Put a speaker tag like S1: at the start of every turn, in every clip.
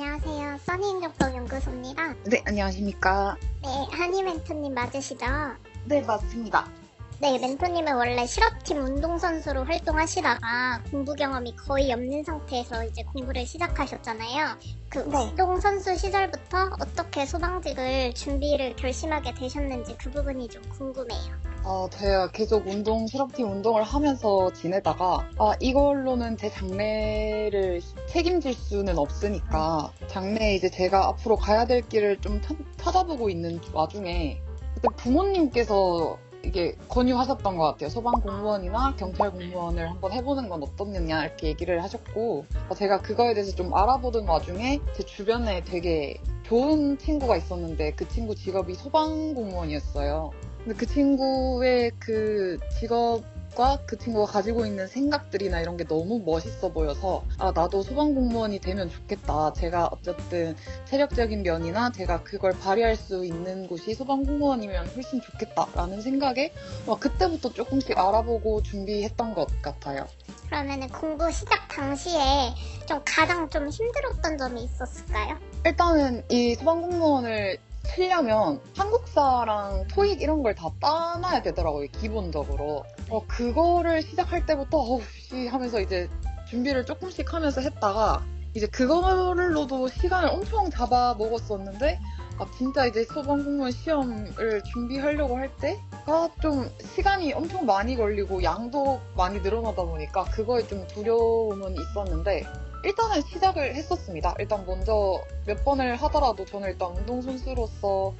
S1: 안녕하세요. 써니행정법 연구소입니다.
S2: 네, 안녕하십니까.
S1: 네, 한이 멘토님 맞으시죠?
S2: 네, 맞습니다.
S1: 네, 멘토님은 원래 실업팀 운동선수로 활동하시다가 공부 경험이 거의 없는 상태에서 이제 공부를 시작하셨잖아요. 그
S2: 네.
S1: 운동선수 시절부터 어떻게 소방직을 준비를 결심하게 되셨는지 그 부분이 좀 궁금해요.
S2: 어, 제가 계속 운동, 실업팀 운동을 하면서 지내다가, 아, 이걸로는 제 장래를 책임질 수는 없으니까, 장래에 이제 제가 앞으로 가야 될 길을 좀 타- 찾아보고 있는 와중에, 그때 부모님께서 이게 권유하셨던 것 같아요. 소방 공무원이나 경찰 공무원을 한번 해보는 건 어떻느냐 이렇게 얘기를 하셨고 어, 제가 그거에 대해서 좀 알아보던 와중에 제 주변에 되게 좋은 친구가 있었는데 그 친구 직업이 소방 공무원이었어요. 근데 그 친구의 그 직업과 그 친구가 가지고 있는 생각들이나 이런 게 너무 멋있어 보여서 아 나도 소방 공무원이 되면 좋겠다. 제가 어쨌든 체력적인 면이나 제가 그걸 발휘할 수 있는 곳이 소방 공무원이면 훨씬 좋겠다라는 생각에 어, 그때부터 조금씩 알아보고 준비했던 것 같아요.
S1: 그러면은 공부 시작 당시에 좀 가장 좀 힘들었던 점이 있었을까요?
S2: 일단은 이 소방 공무원을 치려면 한국사랑 토익 이런 걸 다 따놔야 되더라고요, 기본적으로. 어, 그거를 시작할 때부터, 어우, 씨 하면서 이제 준비를 조금씩 하면서 했다가, 이제 그걸로도 시간을 엄청 잡아 먹었었는데, 아, 진짜 이제 소방 공무원 시험을 준비하려고 할 때가 좀 시간이 엄청 많이 걸리고 양도 많이 늘어나다 보니까 그거에 좀 두려움은 있었는데, 일단은 시작을 했었습니다. 일단 먼저 몇 번을 하더라도 저는 일단 운동선수로서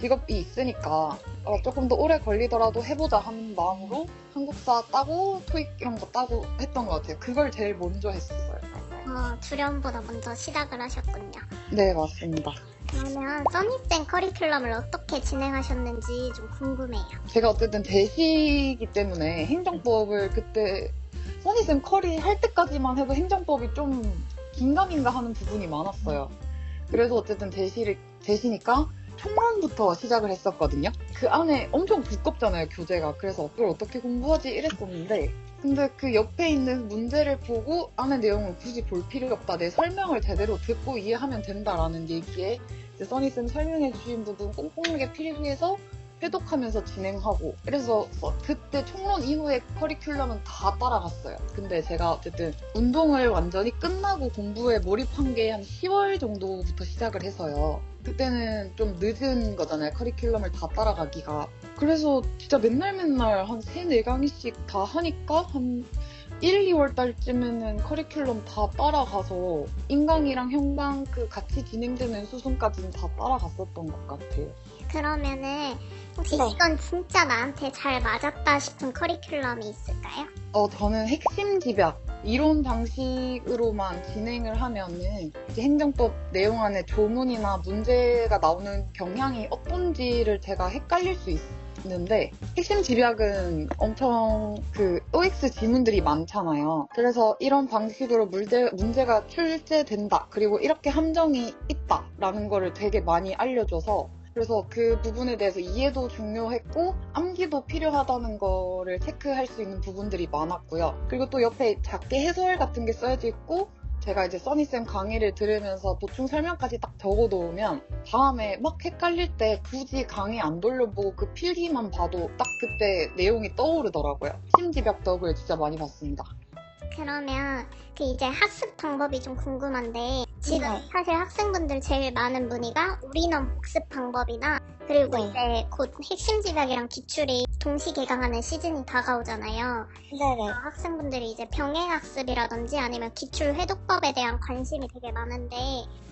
S2: 직업이 있으니까 어, 조금 더 오래 걸리더라도 해보자 하는 마음으로 한국사 따고 토익 이런 거 따고 했던 것 같아요. 그걸 제일 먼저 했었어요.
S1: 어, 두려움보다 먼저 시작을 하셨군요.
S2: 네, 맞습니다.
S1: 그러면 써니쌤 커리큘럼을 어떻게 진행하셨는지 좀 궁금해요.
S2: 제가 어쨌든 대시기 때문에 행정법을 그때 써니쌤 커리 할 때까지만 해도 행정법이 좀 긴가민가 하는 부분이 많았어요. 그래서 어쨌든 대시를, 대시니까 총론부터 시작을 했었거든요. 그 안에 엄청 두껍잖아요, 교재가. 그래서 그걸 어떻게 공부하지 이랬었는데, 근데 그 옆에 있는 문제를 보고 안에 내용을 굳이 볼 필요 없다. 내 설명을 제대로 듣고 이해하면 된다라는 얘기에 써니쌤 설명해 주신 부분 꼼꼼하게 필기해서 회독하면서 진행하고 그래서 어, 그때 총론 이후에 커리큘럼은 다 따라갔어요. 근데 제가 어쨌든 운동을 완전히 끝나고 공부에 몰입한 게 한 10월 정도부터 시작을 해서요. 그때는 좀 늦은 거잖아요. 커리큘럼을 다 따라가기가. 그래서 진짜 맨날 맨날 한 3, 4강의씩 다 하니까 한 1, 2월 달쯤에는 커리큘럼 다 따라가서 인강이랑 형방 그 같이 진행되는 수순까지는 다 따라갔었던 것 같아요.
S1: 그러면은 혹시
S2: 네.
S1: 이건 진짜 나한테 잘 맞았다 싶은 커리큘럼이 있을까요?
S2: 어, 저는 핵심 집약, 이론 방식으로만 진행을 하면은 이제 행정법 내용 안에 조문이나 문제가 나오는 경향이 어떤지를 제가 헷갈릴 수 있는데 핵심 집약은 엄청 그 OX 지문들이 많잖아요. 그래서 이런 방식으로 문제, 문제가 출제된다. 그리고 이렇게 함정이 있다라는 거를 되게 많이 알려줘서 그래서 그 부분에 대해서 이해도 중요했고 암기도 필요하다는 거를 체크할 수 있는 부분들이 많았고요. 그리고 또 옆에 작게 해설 같은 게 써져 있고 제가 이제 써니쌤 강의를 들으면서 보충 설명까지 딱 적어놓으면 다음에 막 헷갈릴 때 굳이 강의 안 돌려보고 그 필기만 봐도 딱 그때 내용이 떠오르더라고요. 심지벽 덕을 진짜 많이 봤습니다.
S1: 그러면 그 이제 학습 방법이 좀 궁금한데 지금
S2: 네.
S1: 사실 학생분들 제일 많은 문의가 우리는 복습 방법이나 그리고
S2: 네.
S1: 이제 곧 핵심 지각이랑 기출이 동시 개강하는 시즌이 다가오잖아요.
S2: 네네.
S1: 학생분들이 이제 병행 학습이라든지 아니면 기출 회독법에 대한 관심이 되게 많은데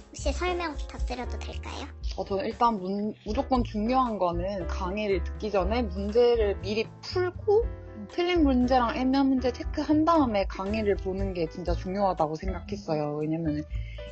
S1: 혹시 설명 부탁드려도 될까요?
S2: 어, 저는 일단 문- 무조건 중요한 거는 강의를 듣기 전에 문제를 미리 풀고 틀린 문제랑 애매한 문제 체크한 다음에 강의를 보는 게 진짜 중요하다고 생각했어요. 왜냐면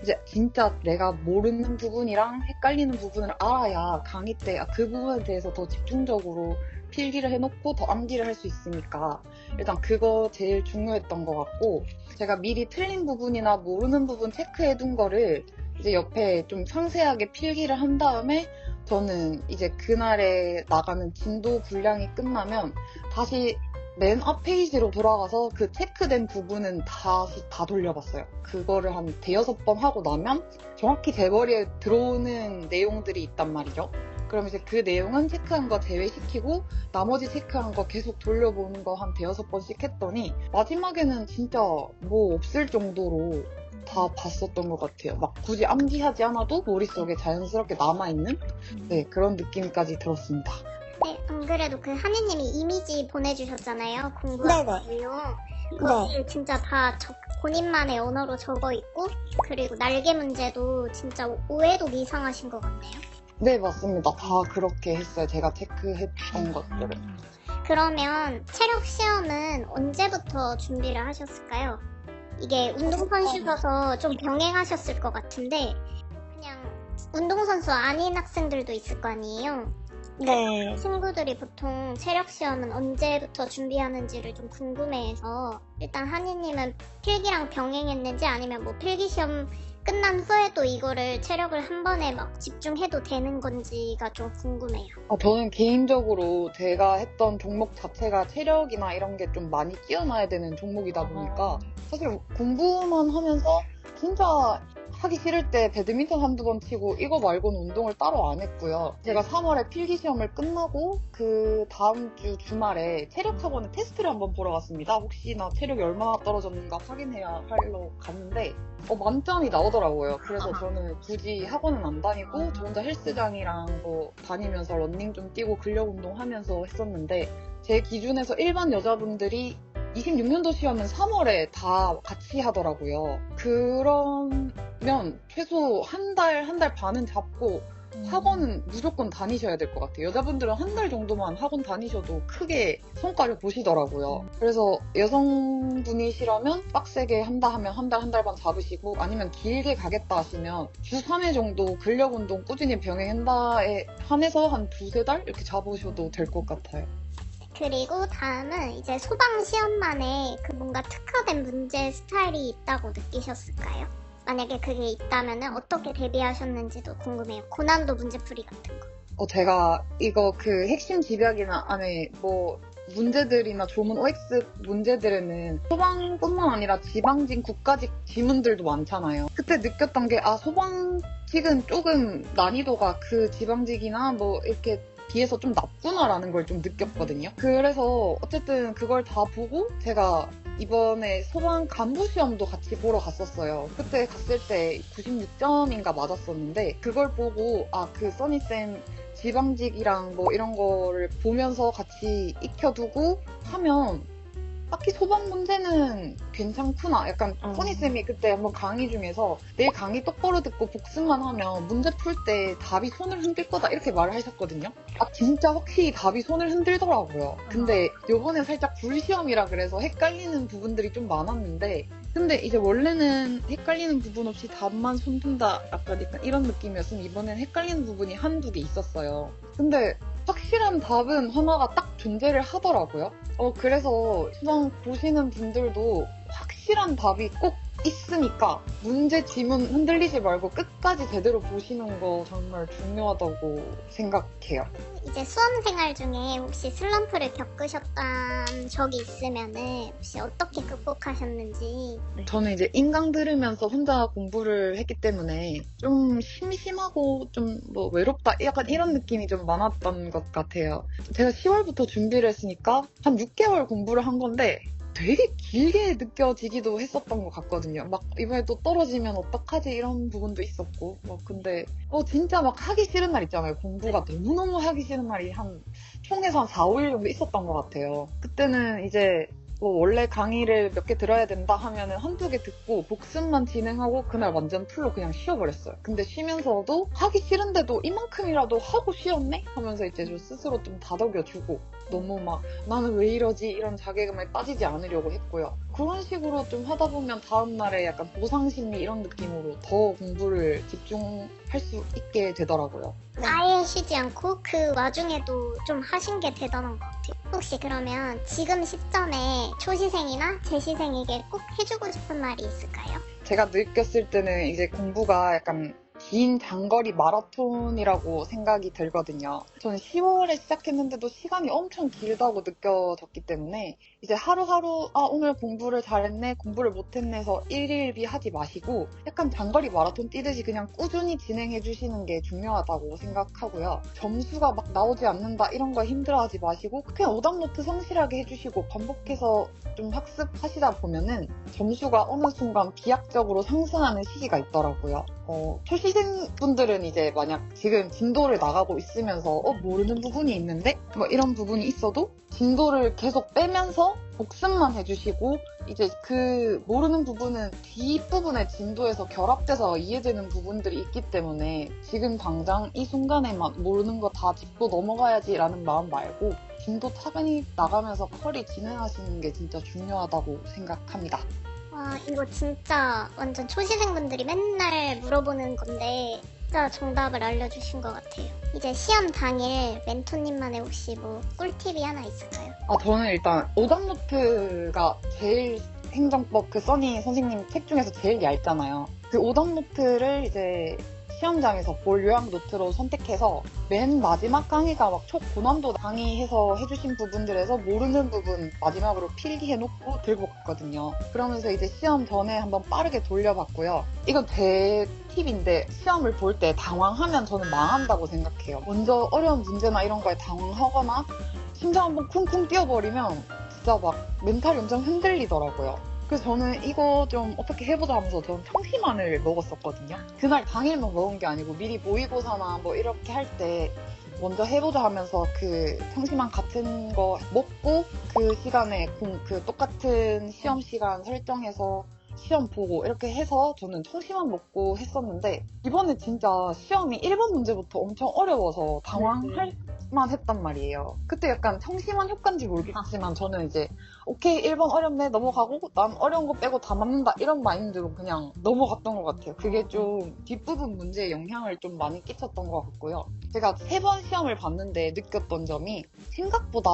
S2: 이제 진짜 내가 모르는 부분이랑 헷갈리는 부분을 알아야 강의 때 그 부분에 대해서 더 집중적으로 필기를 해놓고 더 암기를 할 수 있으니까 일단 그거 제일 중요했던 것 같고 제가 미리 틀린 부분이나 모르는 부분 체크해둔 거를 이제 옆에 좀 상세하게 필기를 한 다음에 저는 이제 그날에 나가는 진도 분량이 끝나면 다시 맨 앞 페이지로 돌아가서 그 체크된 부분은 다시 다 돌려봤어요. 그거를 한 대여섯 번 하고 나면 정확히 제 머리에 들어오는 내용들이 있단 말이죠. 그럼 이제 그 내용은 체크한 거 제외시키고 나머지 체크한 거 계속 돌려보는 거 한 대여섯 번씩 했더니 마지막에는 진짜 뭐 없을 정도로 다 봤었던 것 같아요. 막 굳이 암기하지 않아도 머릿속에 자연스럽게 남아있는 네, 그런 느낌까지 들었습니다.
S1: 네, 안 그래도 그 하느님이 이미지 보내주셨잖아요. 공부한
S3: 네네.
S1: 내용. 거기에 진짜 다 적- 본인만의 언어로 적어 있고, 그리고 날개 문제도 진짜 오해도 이상하신 것 같네요.
S2: 네, 맞습니다. 다 그렇게 했어요. 제가 체크했던 것들은.
S1: 그러면 체력 시험은 언제부터 준비를 하셨을까요? 이게 운동선수셔서 좀 병행하셨을 것 같은데, 그냥 운동선수 아닌 학생들도 있을 거 아니에요?
S3: 네.
S1: 친구들이 보통 체력 시험은 언제부터 준비하는지를 좀 궁금해해서 일단 한이님은 필기랑 병행했는지 아니면 뭐 필기 시험 끝난 후에도 이거를 체력을 한 번에 막 집중해도 되는 건지가 좀 궁금해요.
S2: 아, 저는 개인적으로 제가 했던 종목 자체가 체력이나 이런 게 좀 많이 뛰어나야 되는 종목이다 보니까 사실 공부만 하면서 진짜 하기 싫을 때 배드민턴 한두 번 치고 이거 말고는 운동을 따로 안 했고요. 제가 3월에 필기 시험을 끝나고 그 다음 주 주말에 체력 학원에 테스트를 한번 보러 갔습니다. 혹시나 체력이 얼마나 떨어졌는가 확인해야 하러 갔는데 어, 만점이 나오더라고요. 그래서 저는 굳이 학원은 안 다니고 저 혼자 헬스장이랑 뭐 다니면서 런닝 좀 뛰고 근력 운동 하면서 했었는데 제 기준에서 일반 여자분들이 26년도 시험은 3월에 다 같이 하더라고요. 그러면 최소 한 달, 한 달 반은 잡고 학원은 무조건 다니셔야 될 것 같아요. 여자분들은 한 달 정도만 학원 다니셔도 크게 성과를 보시더라고요. 그래서 여성분이시라면 빡세게 한다 하면 한 달, 한 달 반 잡으시고 아니면 길게 가겠다 하시면 주 3회 정도 근력 운동 꾸준히 병행한다에 한해서 한 두세 달 이렇게 잡으셔도 될 것 같아요.
S1: 그리고 다음은 이제 소방 시험만에 그 뭔가 특화된 문제 스타일이 있다고 느끼셨을까요? 만약에 그게 있다면 어떻게 대비하셨는지도 궁금해요. 고난도 문제풀이 같은 거.
S2: 어, 제가 이거 그 핵심 집약이나 안에 뭐 문제들이나 조문 OX 문제들에는 소방뿐만 아니라 지방직 국가직 지문들도 많잖아요. 그때 느꼈던 게 아 소방직은 조금 난이도가 그 지방직이나 뭐 이렇게 비해서 좀 낮구나라는 걸 좀 느꼈거든요. 그래서 어쨌든 그걸 다 보고 제가 이번에 소방 간부 시험도 같이 보러 갔었어요. 그때 갔을 때 96점인가 맞았었는데 그걸 보고 아 그 써니쌤 지방직이랑 뭐 이런 거를 보면서 같이 익혀두고 하면 딱히 소방 문제는 괜찮구나. 약간
S3: 어.
S2: 써니쌤이 그때 한번 강의 중에서 내일 강의 똑바로 듣고 복습만 하면 문제 풀 때 답이 손을 흔들 거다 이렇게 말을 하셨거든요. 아 진짜 확실히 답이 손을 흔들더라고요. 근데 요번에 살짝 불시험이라 그래서 헷갈리는 부분들이 좀 많았는데 근데 이제 원래는 헷갈리는 부분 없이 답만 손든다 약간 약간 이런 느낌이었으면 이번엔 헷갈리는 부분이 한두 개 있었어요. 근데 확실한 답은 하나가 딱 존재를 하더라고요. 어, 그래서 시험 보시는 분들도 확실한 답이 꼭 있으니까 문제 지문 흔들리지 말고 끝까지 제대로 보시는 거 정말 중요하다고 생각해요.
S1: 이제 수험 생활 중에 혹시 슬럼프를 겪으셨던 적이 있으면은 혹시 어떻게 극복하셨는지
S2: 저는 이제 인강 들으면서 혼자 공부를 했기 때문에 좀 심심하고 좀 뭐 외롭다 약간 이런 느낌이 좀 많았던 것 같아요. 제가 10월부터 준비를 했으니까 한 6개월 공부를 한 건데 되게 길게 느껴지기도 했었던 것 같거든요. 막 이번에 또 떨어지면 어떡하지 이런 부분도 있었고 뭐 근데 어 진짜 막 하기 싫은 날 있잖아요. 공부가 너무 너무 하기 싫은 날이 한 총에서 한 4, 5일 정도 있었던 것 같아요. 그때는 이제 뭐 원래 강의를 몇 개 들어야 된다 하면은 한두 개 듣고 복습만 진행하고 그날 완전 풀로 그냥 쉬어버렸어요. 근데 쉬면서도 하기 싫은데도 이만큼이라도 하고 쉬었네? 하면서 이제 저 스스로 좀 다독여주고 너무 막 나는 왜 이러지? 이런 자괴감에 빠지지 않으려고 했고요. 그런 식으로 좀 하다 보면 다음날에 약간 보상심리 이런 느낌으로 더 공부를 집중할 수 있게 되더라고요.
S1: 아예 쉬지 않고 그 와중에도 좀 하신 게 대단한 것 같아요. 혹시 그러면 지금 시점에 초시생이나 재시생에게 꼭 해주고 싶은 말이 있을까요?
S2: 제가 느꼈을 때는 이제 공부가 약간 긴 장거리 마라톤이라고 생각이 들거든요. 저는 10월에 시작했는데도 시간이 엄청 길다고 느껴졌기 때문에 이제 하루하루 아 오늘 공부를 잘했네 공부를 못했네서 일일비 하지 마시고 약간 장거리 마라톤 뛰듯이 그냥 꾸준히 진행해 주시는 게 중요하다고 생각하고요. 점수가 막 나오지 않는다 이런 거 힘들어하지 마시고 그냥 오답노트 성실하게 해주시고 반복해서 좀 학습하시다 보면은 점수가 어느 순간 비약적으로 상승하는 시기가 있더라고요. 어, 초시 생분들은 이제 만약 지금 진도를 나가고 있으면서 어, 모르는 부분이 있는데 뭐 이런 부분이 있어도 진도를 계속 빼면서 복습만 해주시고 이제 그 모르는 부분은 뒷부분의 진도에서 결합돼서 이해되는 부분들이 있기 때문에 지금 당장 이 순간에만 모르는 거 다 짚고 넘어가야지라는 마음 말고 진도 차근히 나가면서 컬이 진행하시는 게 진짜 중요하다고 생각합니다.
S1: 와, 이거 진짜 완전 초시생분들이 맨날 물어보는 건데, 진짜 정답을 알려주신 것 같아요. 이제 시험 당일 멘토님만의 혹시 뭐 꿀팁이 하나 있을까요?
S2: 아, 저는 일단 오답노트가 제일 행정법 그 써니 선생님 책 중에서 제일 얇잖아요. 그 오답노트를 이제 시험장에서 볼 요약 노트로 선택해서 맨 마지막 강의가 막 초고난도 강의해서 해주신 부분들에서 모르는 부분 마지막으로 필기해놓고 들고 갔거든요. 그러면서 이제 시험 전에 한번 빠르게 돌려봤고요. 이건 제 팁인데 시험을 볼 때 당황하면 저는 망한다고 생각해요. 먼저 어려운 문제나 이런 거에 당황하거나 심장 한번 쿵쿵 뛰어버리면 진짜 막 멘탈이 엄청 흔들리더라고요. 그래서 저는 이거 좀 어떻게 해보자 하면서 저는 청심환을 먹었었거든요. 그날 당일만 먹은 게 아니고 미리 모의고사나 뭐 이렇게 할 때 먼저 해보자 하면서 그 청심환 같은 거 먹고 그 시간에 공, 그 똑같은 시험 시간 설정해서 시험 보고 이렇게 해서 저는 청심환 먹고 했었는데 이번에 진짜 시험이 1번 문제부터 엄청 어려워서 당황할 만 했단 말이에요. 그때 약간 청심환 효과인지 모르겠지만 저는 이제 오케이 1번 어렵네 넘어가고 난 어려운 거 빼고 다 맞는다 이런 마인드로 그냥 넘어갔던 것 같아요. 그게 좀 뒷부분 문제에 영향을 좀 많이 끼쳤던 것 같고요. 제가 세 번 시험을 봤는데 느꼈던 점이 생각보다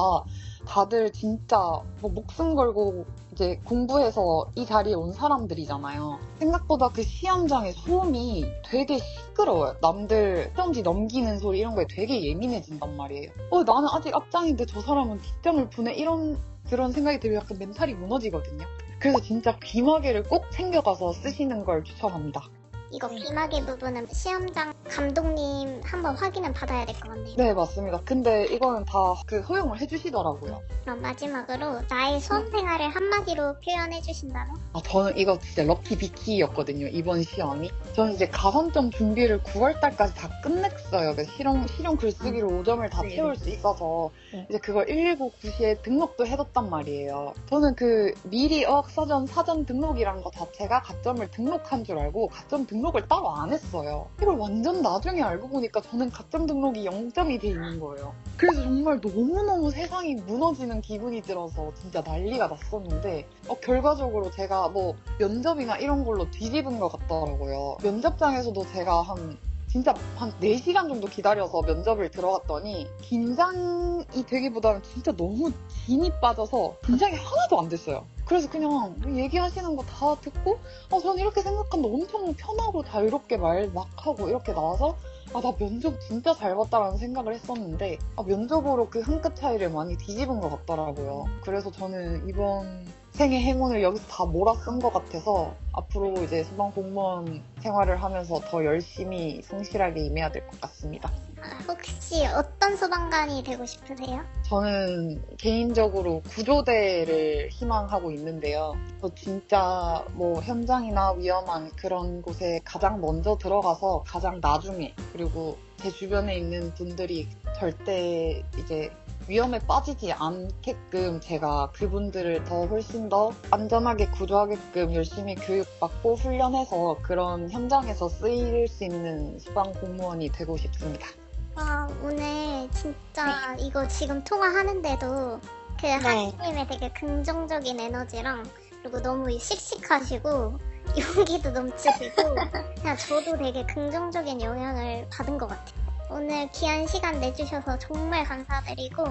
S2: 다들 진짜 뭐 목숨 걸고 이제 공부해서 이 자리에 온 사람들이잖아요. 생각보다 그 시험장의 소음이 되게 시끄러워요. 남들 시험지 넘기는 소리 이런 거에 되게 예민해진단 말이에요. 어, 나는 아직 앞장인데 저 사람은 뒷장을 부네 이런 그런 생각이 들면 약간 멘탈이 무너지거든요. 그래서 진짜 귀마개를 꼭 챙겨가서 쓰시는 걸 추천합니다.
S1: 이거 비마개 부분은 시험장 감독님 한번 확인은 받아야 될 것 같네요.
S2: 네, 맞습니다. 근데 이거는 다 그 허용을 해주시더라고요.
S1: 그럼 마지막으로 나의 수험 생활을 한마디로 표현해 주신다면?
S2: 아, 저는 이거 진짜 럭키 비키였거든요, 이번 시험이. 저는 이제 가산점 준비를 9월달까지 다 끝냈어요. 그 실용, 실용 글쓰기로 5점을 다
S3: 네.
S2: 채울 수 있어서,
S3: 네.
S2: 이제 그걸 119 9시에 등록도 해뒀단 말이에요. 저는 그 미리 어학사전 사전 등록이란 거 자체가 가점을 등록한 줄 알고, 가점 등록 을 따로 안 했어요. 이걸 완전 나중에 알고 보니까 저는 가점 등록이 0점이 돼 있는 거예요. 그래서 정말 너무너무 세상이 무너지는 기분이 들어서 진짜 난리가 났었는데 어, 결과적으로 제가 뭐 면접이나 이런 걸로 뒤집은 것 같더라고요. 면접장에서도 제가 한 진짜 한 4시간 정도 기다려서 면접을 들어갔더니 긴장이 되기보다는 진짜 너무 진이 빠져서 긴장이 하나도 안 됐어요. 그래서 그냥 얘기하시는 거 다 듣고 아, 저는 이렇게 생각한데 엄청 편하고 자유롭게 말 막 하고 이렇게 나와서 아, 나 면접 진짜 잘 봤다라는 생각을 했었는데, 아, 면접으로 그 한 끗 차이를 많이 뒤집은 것 같더라고요. 그래서 저는 이번 생의 행운을 여기서 다 몰아 쓴 것 같아서, 앞으로 이제 소방 공무원 생활을 하면서 더 열심히 성실하게 임해야 될 것 같습니다.
S1: 아, 혹시 어떤 소방관이 되고 싶으세요?
S2: 저는 개인적으로 구조대를 희망하고 있는데요. 저 진짜 뭐 현장이나 위험한 그런 곳에 가장 먼저 들어가서 가장 나중에 그리고 제 주변에 있는 분들이 절대 이제 위험에 빠지지 않게끔 제가 그분들을 더 훨씬 더 안전하게 구조하게끔 열심히 교육받고 훈련해서 그런 현장에서 쓰일 수 있는 소방 공무원이 되고 싶습니다.
S1: 와, 오늘 진짜 이거 지금 통화하는데도 그 하나님의 되게 긍정적인 에너지랑 그리고 너무 씩씩하시고 용기도 넘치시고 그냥 저도 되게 긍정적인 영향을 받은 것 같아요. 오늘 귀한 시간 내주셔서 정말 감사드리고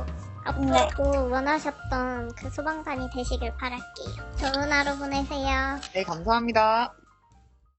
S1: 앞으로도 원하셨던 그 소방관이 되시길 바랄게요. 좋은 하루 보내세요.
S2: 네, 감사합니다.